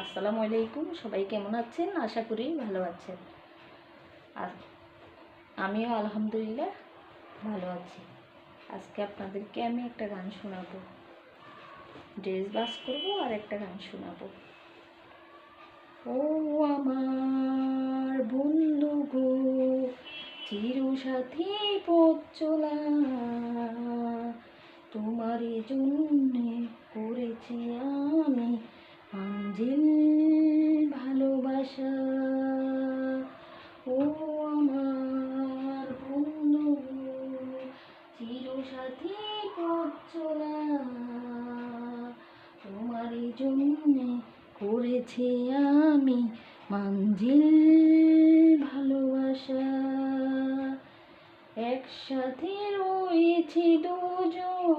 আসসালামু আলাইকুম, সবাই কেমন আছেন? আশা করি ভালো আছেন। আর আমিও আলহামদুলিল্লাহ ভালো আছি। আজকে আপনাদেরকে আমি একটা গান শোনাবো। ড্রেস বাস করব আর একটা গান শোনাবো। ও আমার বন্ধু গো চির সাথী পথ চলা তোমারই জন্যে করেছি আমি আঞ্জিল ভালোবাসা। ও আমার বন্ধু চির সাথী পথ চলা তোমারই জন্যে করেছি আমি মাঞ্জিল ভালোবাসা। একসাথে রয়েছি দুজন,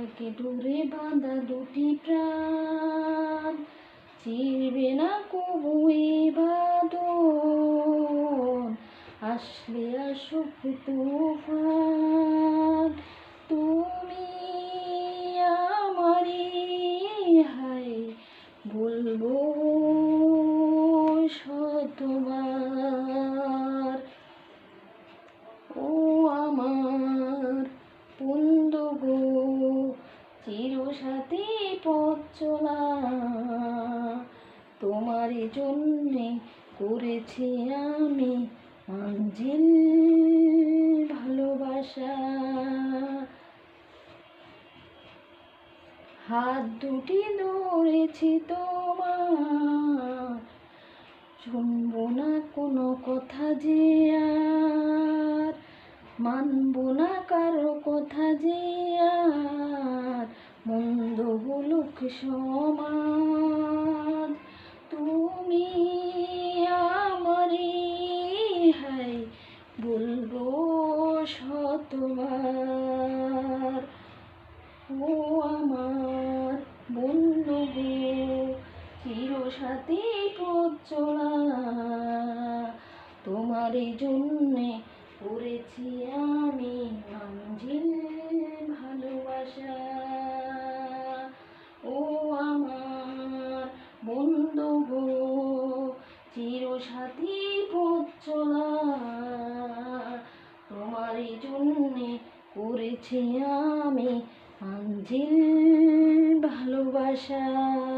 একে দূরে বাঁধা দুটি প্রাণ। আসলে আসুক তুফান। তুমি আমারই হায় বলব শতবার ও আমার বন্ধু গো চির সাথে পথ চলা। তোমারই জন্যে করেছি আমি মঞ্জিল ভালোবাসা। হাত দুটি ধরেছি তোমার। শুনব না কোনো কথা যে আর। মানবো না কারও কথা যে আর। মন্দ বলুক সমাজ তুমি সাথী পথ চলা। তোমারই জন্যে করেছি আমি মঞ্জিল ভালোবাসা। ও আমার বন্ধু গো চির সাথী পথ চলা। তোমারই জন্যে করেছি আমি মঞ্জিল ভালোবাসা।